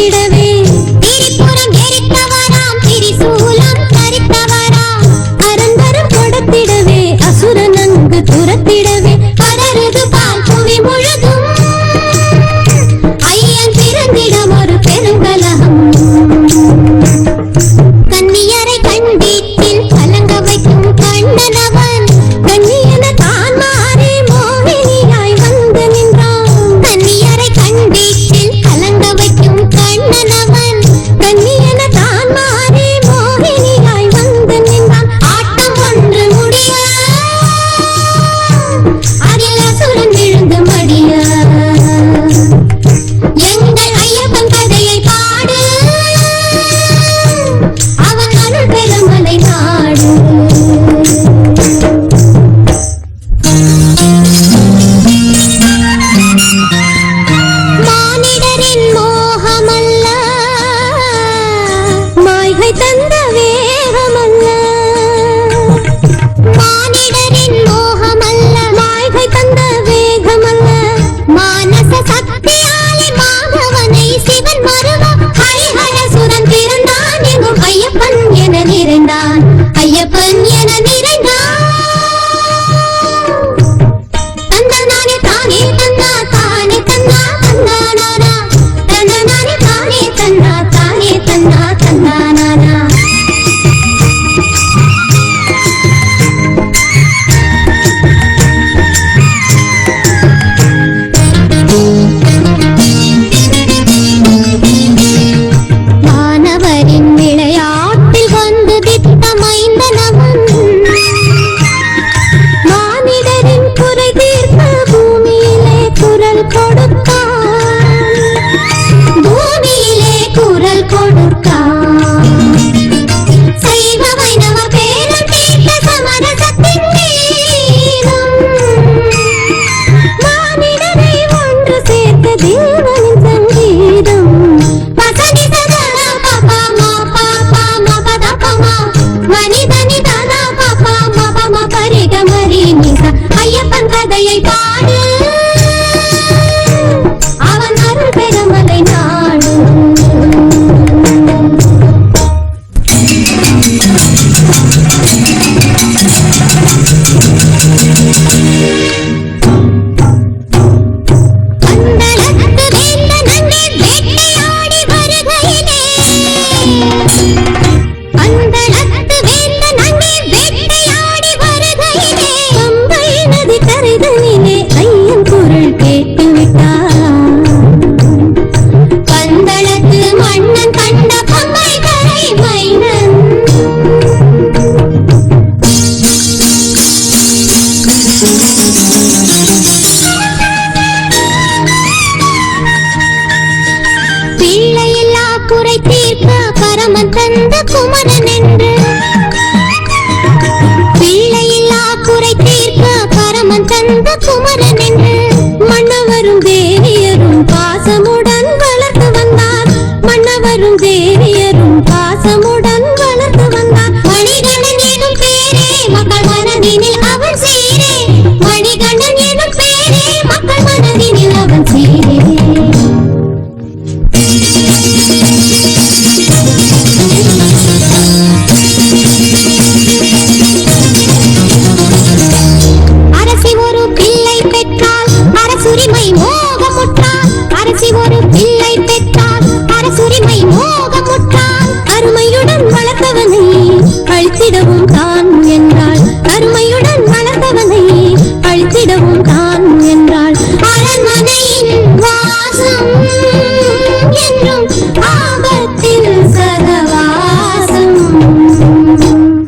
விடவே குறை தீர்க்க பரமன் தந்த குமரன் என்று. பிள்ளையில்லா குறை தீர்க்க பரமன் தந்த குமரன்